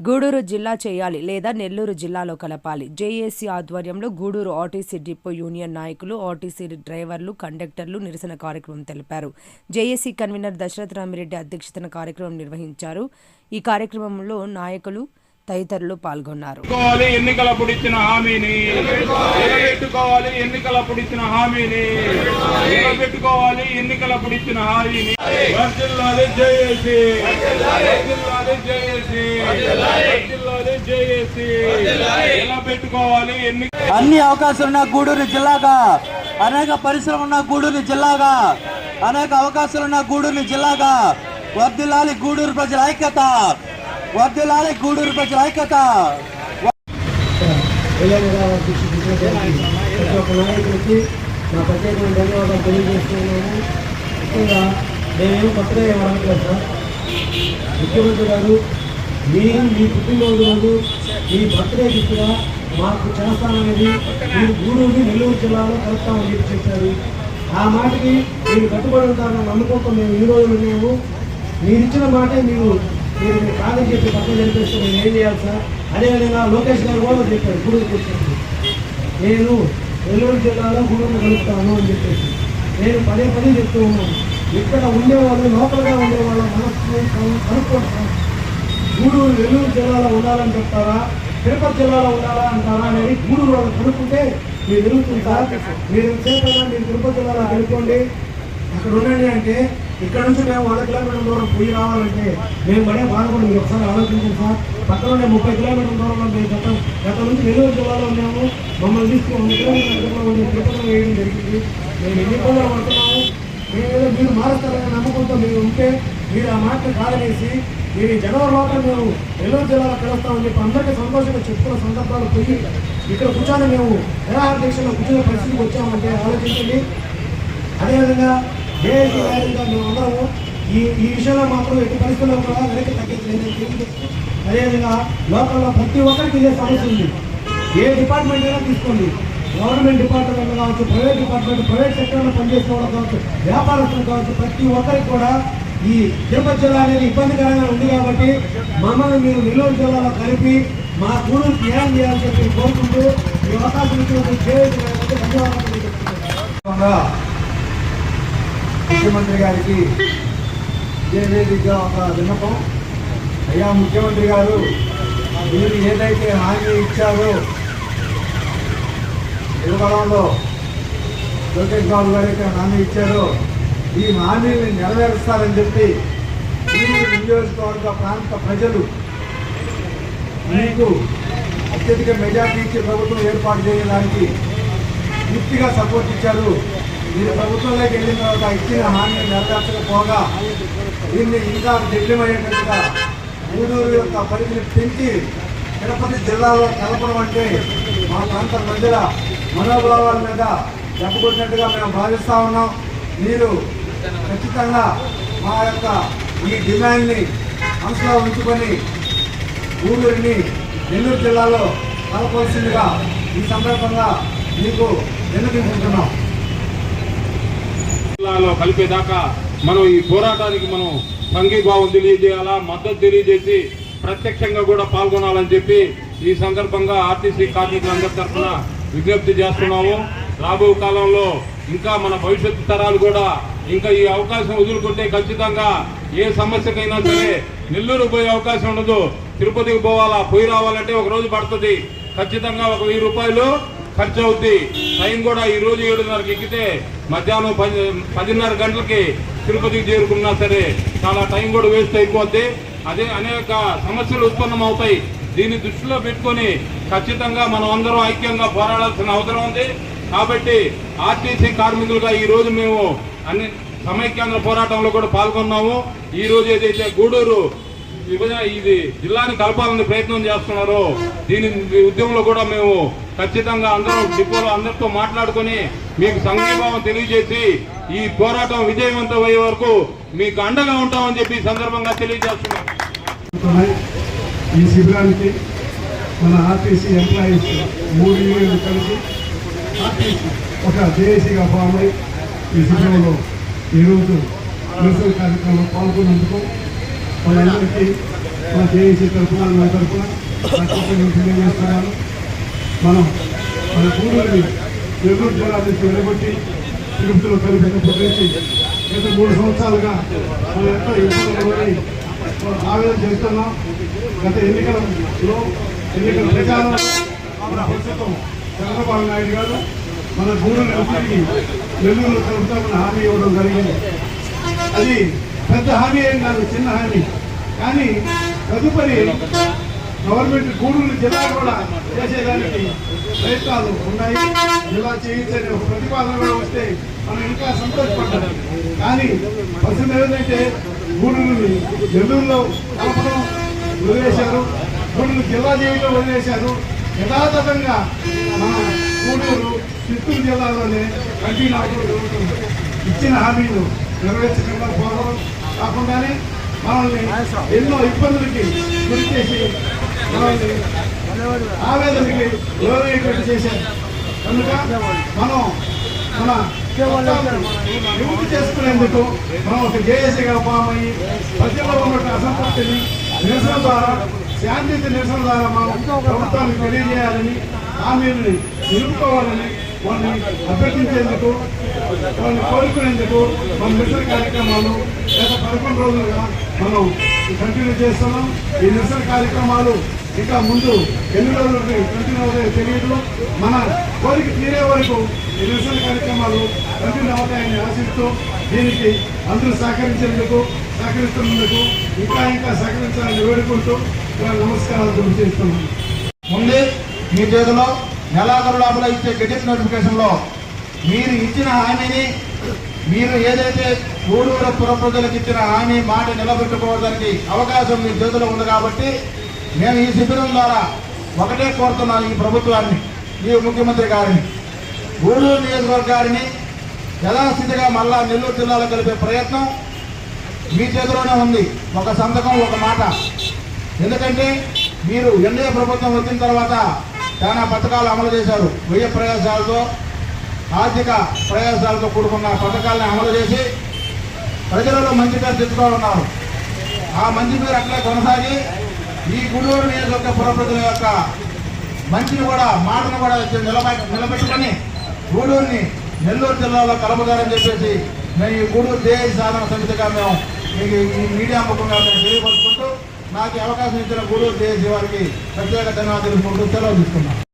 గూడూరు జిల్లా చేయాలి లేదా నెల్లూరు జిల్లాలో కలపాలి. జేఏసీ ఆధ్వర్యంలో గూడూరు ఆర్టీసీ డిపో యూనియన్ నాయకులు ఆర్టీసీ డ్రైవర్లు కండక్టర్లు నిరసన కార్యక్రమం తెలిపారు. జేఏసీ కన్వీనర్ దశరథ రామిరెడ్డి అధ్యక్షతన కార్యక్రమం నిర్వహించారు. ఈ కార్యక్రమంలో నాయకులు తదితరులు పాల్గొన్నారు. పెట్టుకోవాలి ఎన్నికలప్పుడు ఇచ్చిన హామీని నిలబెట్టుకోవాలి. ఎన్నికలప్పుడు ఇచ్చిన హామీని నిలబెట్టుకోవాలి. ఎన్నికలప్పుడు ఇచ్చిన హామీని. అన్ని అవకాశాలు ఉన్న గూడూరు జిల్లాగా అనేక పరిశ్రమలు ఉన్న గూడూరు జిల్లాగా అనేక అవకాశాలు ఉన్న గూడూరు జిల్లాగా వర్ధిల్లాలి గూడూరు ప్రజల ఐక్యత వర్ధిల్లాలి గూడూరు ప్రజల ఐక్యత. నా ప్రత్యేకమైన ధన్యవాదాలు తెలియజేస్తున్నాము ముఖ్యంగా నేనేం కొత్తగా ఏమనట్లేదు సార్ ముఖ్యమంత్రి గారు మీరు మీ పుట్టినరోజు రోజు మీ బర్త్డే గిఫ్ట్గా మాకు చేస్తాననేది మీరు గూడూరు నెల్లూరు జిల్లాలో కలుస్తామని చెప్పి చెప్పారు ఆ మాటకి మీరు కట్టుబడి ఉంటారని నమ్మకంతో మేము ఈ రోజు ఉన్నాము. మీరు ఇచ్చిన మాటే మీరు మీరు మీరు కాదని చెప్పి పక్కన జరిపేస్తే నేను ఏం చేయాలి సార్? అదేవిధంగా లోకేష్ గారు కూడా చెప్పారు గూడూరు కూర్చొని నేను నెల్లూరు జిల్లాలో గూడూరు కలుపుతాను అని చెప్పేసి. నేను పదే పదే చెప్తూ ఉన్నాను. ఇక్కడ ఉండేవాళ్ళు లోకల్గా ఉండేవాళ్ళ మనస్సు కనుక్కుంటాం గూడూరు నెల్లూరు జిల్లాలో ఉండాలని చెప్తారా? తిరుపతి జిల్లాలో ఉండాలా అంటారా అనేది గూడూరు వాళ్ళు కనుక్కుంటే మీరు వెలుగుతుంటారు మీరు చేస్తారా మీరు తిరుపతి జిల్లాలో కనుక్కోండి అక్కడ ఉండండి అంటే ఇక్కడ నుంచి మేము వంద కిలోమీటర్ల దూరం పోయి రావాలంటే మేము పడే బాధపడి మీరు ఒకసారి ఆలోచించండి సార్. పక్కన ఉండే ముప్పై కిలోమీటర్ల దూరంలో మేము గత గత నుంచి నెల్లూరు జిల్లాలో ఉన్నాము. మమ్మల్ని తీసుకుని వంద కిలోమీటర్ల దూరంలో ఉండే తిరుపతిలో వేయడం జరిగింది. మేము ఎన్ని ఇబ్బందులు పడుతున్నాము? మేము ఏదో మీరు మారుస్తారనే నమ్మకంతో మీరు ఉంటే మీరు ఆ మాట కాదనేసి మీరు ఈ జనవరి లోపల మేము నెల్లూరు జిల్లాలో కలుస్తామని చెప్పి అందరికీ సంతోషంగా చెప్పుకున్న సందర్భాలు పోయి ఇక్కడ కూర్చొని మేము నిరాహార దీక్షలో కూర్చునే పరిస్థితికి వచ్చామంటే ఆలోచించండి. అదేవిధంగా జేఏసీ మేము అందరము ఈ ఈ విషయంలో మాత్రం ఎట్టి పరిస్థితుల్లో కూడా వెనక్కి తగ్గించలేదని తెలియజేస్తూ అదేవిధంగా లోకల్లో ప్రతి ఒక్కరికి ఇదే సమస్య ఉంది. ఏ డిపార్ట్మెంట్ అయినా తీసుకోండి. గవర్నమెంట్ డిపార్ట్మెంట్ కావచ్చు ప్రైవేట్ డిపార్ట్మెంట్ ప్రైవేట్ సెక్టర్లో పనిచేసే వాళ్ళు కావచ్చు వ్యాపారస్తులు కావచ్చు ప్రతి ఒక్కరికి కూడా ఈ తిరుపతి జిల్లా అనేది ఇబ్బందికరంగా ఉంది కాబట్టి మమ్మల్ని మీరు నెల్లూరు జిల్లాలో కలిపి మా గూడూరుకి న్యాయం చేయాలని చెప్పి కోరుకుంటూ ఈ అవకాశం ముఖ్యమంత్రి గారికి వేదికగా ఒక విన్నపం. అయ్యా ముఖ్యమంత్రి గారు మీరు ఏదైతే హామీ ఇచ్చారో తిరుమలలో లోకేష్ బాబు గారు అయితే హామీ ఇచ్చారో ఈ హామీని నెరవేరుస్తారని చెప్పి నియోజకవర్గ ప్రాంత ప్రజలు మీకు అత్యధిక మెజార్టీ ఇచ్చి ప్రభుత్వం ఏర్పాటు చేయడానికి పూర్తిగా సపోర్ట్ ఇచ్చారు. మీరు ప్రభుత్వంలోకి వెళ్ళిన తర్వాత ఇచ్చిన హామీ నెరవేర్చకపోగా దీన్ని ఇంకా జడ్లమయ్యేటట్టుగా గూడూరు యొక్క పరిధిని పెంచి తిరుపతి జిల్లాలో కలపడం అంటే మా ప్రాంత ప్రజల మనోభావాల మీద దెబ్బకొట్టినట్టుగా మేము భావిస్తూ ఉన్నాం. మీరు ఖచ్చితంగా మా యొక్క ఈ డిమాండ్ని మనసులో ఉంచుకొని గూడూరుని నెల్లూరు జిల్లాలో కలపవలసిందిగా ఈ సందర్భంగా మీకు విన్నపించుకుంటున్నాం జిల్లాలో కలిపేదాకా మనం ఈ పోరాటానికి మనం సంఘీభావం తెలియజేయాలా మద్దతు తెలియజేసి ప్రత్యక్షంగా కూడా పాల్గొనాలని చెప్పి ఈ సందర్భంగా ఆర్టీసీ కార్మికులందరి తరఫున విజ్ఞప్తి చేస్తున్నాము. రాబో కాలంలో ఇంకా మన భవిష్యత్తు తరాలు కూడా ఇంకా ఈ అవకాశం వదులుకుంటే ఖచ్చితంగా ఏ సమస్యకైనా సరే నెల్లూరు పోయే అవకాశం ఉండదు. తిరుపతికి పోవాలా? పోయి రావాలంటే ఒక రోజు పడుతుంది. ఖచ్చితంగా ఒక వెయ్యి రూపాయలు ఖర్చు అవుద్ది. టైం కూడా ఈ రోజు ఏడున్నరకి ఎక్కితే మధ్యాహ్నం పది పదిన్నర గంటలకి తిరుపతికి చేరుకున్నా సరే చాలా టైం కూడా వేస్ట్ అయిపోద్ది. అదే అనేక సమస్యలు ఉత్పన్నం అవుతాయి దీన్ని దృష్టిలో పెట్టుకొని ఖచ్చితంగా మనం అందరం ఐక్యంగా పోరాడాల్సిన అవసరం ఉంది. కాబట్టి ఆర్టీసీ కార్మికులుగా ఈ రోజు మేము అన్ని సమైక్యాంధ్ర పోరాటంలో కూడా పాల్గొన్నాము. ఈ రోజు ఏదైతే గూడూరు విభజన ఇది జిల్లాని కలపాలని ప్రయత్నం చేస్తున్నారో దీని ఉద్యమంలో కూడా మేము ఖచ్చితంగా అందరం డిపోలో అందరితో మాట్లాడుకొని మీకు సంఘీభావం తెలియజేసి ఈ పోరాటం విజయవంతం అయ్యే వరకు మీకు అండగా ఉంటామని చెప్పి సందర్భంగా తెలియజేస్తున్నాం. ఈ శిబిరానికి మన ఆర్టీసీ ఎంప్లాయీస్ మూడు యూనియన్లు కలిసి ఒక జేఏసీగా ఫామ్ అయి ఈ శిబిరంలో ఈరోజు నిరసన కార్యక్రమంలో పాల్గొన్నందుకు వాళ్ళందరికీ మన జేఏసీ తరఫున నా తరఫున తెలియజేస్తున్నాను. మనం మన కూడలిని నెల్లూరు జిల్లా నుంచి వెలుగొట్టి తిరుపతిలో కలిపినప్పటి నుంచి గత మూడు సంవత్సరాలుగా మనం ఎంతో ఇబ్బందులు ఆవేదన చేస్తున్నాం గత ఎన్నికలలో ఎన్నికల ప్రచారం మన ప్రస్తుతం చంద్రబాబు నాయుడు గారు మన భూములు ఎంపీకి నెల్లూరులో కలుపుతామని హామీ ఇవ్వడం జరిగింది. అది పెద్ద హామీ ఏం కాదు చిన్న హామీ. కానీ తదుపరి గవర్నమెంట్ గూడూరు జిల్లా కూడా చేసేదానికి ప్రయత్నాలు ఉన్నాయి. జిల్లా చేయించని ప్రతిపాదన కూడా వస్తే మనం ఇంకా సంతోషపడ్డాం కానీ ప్రశ్న ఏదంటే గూడూరుని నెల్లూరులో కలపడం వదిలేశారు గూడూరు జిల్లా చేయడం వదిలేశారు యథాతథంగా మన గూడూరు చిత్తూరు జిల్లాలోనే కంటిన్యూ అవుతూ జరుగుతుంది. ఇచ్చిన హామీలు నెరవేర్చకుండా పోవడం కాకుండానే మనల్ని ఎన్నో ఇబ్బందులకి గురి చేసి మనల్ని ఆవేదనకి లోనయ్యేటట్టు చేశారు. కనుక మనం మన చట్టాలను చేసుకునేందుకు మనం ఒక జేఏసీగా పామయ్యి ప్రజల్లో ఉన్న అసంతృప్తిని నిరసన ద్వారా శాంతియుత నిరసన ద్వారా మనం ప్రభుత్వానికి తెలియజేయాలని హామీలని నిలుపుకోవాలని వాళ్ళని అభ్యర్థించేందుకు వాళ్ళని కోరుకునేందుకు మన నిరసన కార్యక్రమాలు గత పదకొండు రోజులుగా మనం కంటిన్యూ చేస్తున్నాం. ఈ నిరసన కార్యక్రమాలు ఇంకా ముందు ఎన్ని రోజులకి కంటిన్యూ అవుతాయో తెలియదు. మన కోరిక తీరే వరకు ఈ నిరసన కార్యక్రమాలు కంటిన్యూ అవుతాయని ఆశిస్తూ దీనికి అందరూ సహకరించేందుకు సహకరిస్తున్నందుకు ఇంకా ఇంకా సహకరించాలని వేడుకుంటూ ఇవాళ నమస్కారాలు చేస్తున్నాను ముందే మీ చేతిలో నెలాఖరు లోపల ఇచ్చే గెజెట్ నోటిఫికేషన్లో మీరు ఇచ్చిన హామీని మీరు ఏదైతే గూడూరు పుర ప్రజలకు ఇచ్చిన హామీ మాట నిలబెట్టుకోవడానికి అవకాశం మీ చేతిలో ఉంది కాబట్టి మేము ఈ శిబిరం ద్వారా ఒకటే కోరుతున్నాను ఈ ప్రభుత్వాన్ని ఈ ముఖ్యమంత్రి గారిని. గూడూరు నియోజకవర్గాన్ని యథాస్థితిగా మళ్ళా నెల్లూరు జిల్లాలో కలిపే ప్రయత్నం మీ చేతిలోనే ఉంది. ఒక సంతకం ఒక మాట. ఎందుకంటే మీరు ఎన్డీఏ ప్రభుత్వం వచ్చిన తర్వాత చాలా పథకాలు అమలు చేశారు. వ్యయ ప్రయాసాలతో ఆర్థిక ప్రయాసాలతో కూడుకున్న పథకాలను అమలు చేసి ప్రజలలో మంచి పేరు తెచ్చుకోవాలన్నారు. ఆ మంచి పేరు అట్లే కొనసాగి ఈ గుడూరు నియోజకవర్గ పురప్రజల యొక్క మంచిని కూడా మాటను కూడా నిలబె నిలబెట్టుకొని గూడూరుని నెల్లూరు జిల్లాలో కలపదారని చెప్పేసి మేము ఈ గూడూరు దేశ సాధన సమితిగా మేము మీకు ఈ మీడియా ముఖంగా మేము తెలియపరుచుకుంటూ నాకు అవకాశం ఇచ్చిన గూడూరు దేశ వారికి ప్రత్యేక ధన్యవాదాలు సెలవు తీసుకున్నాను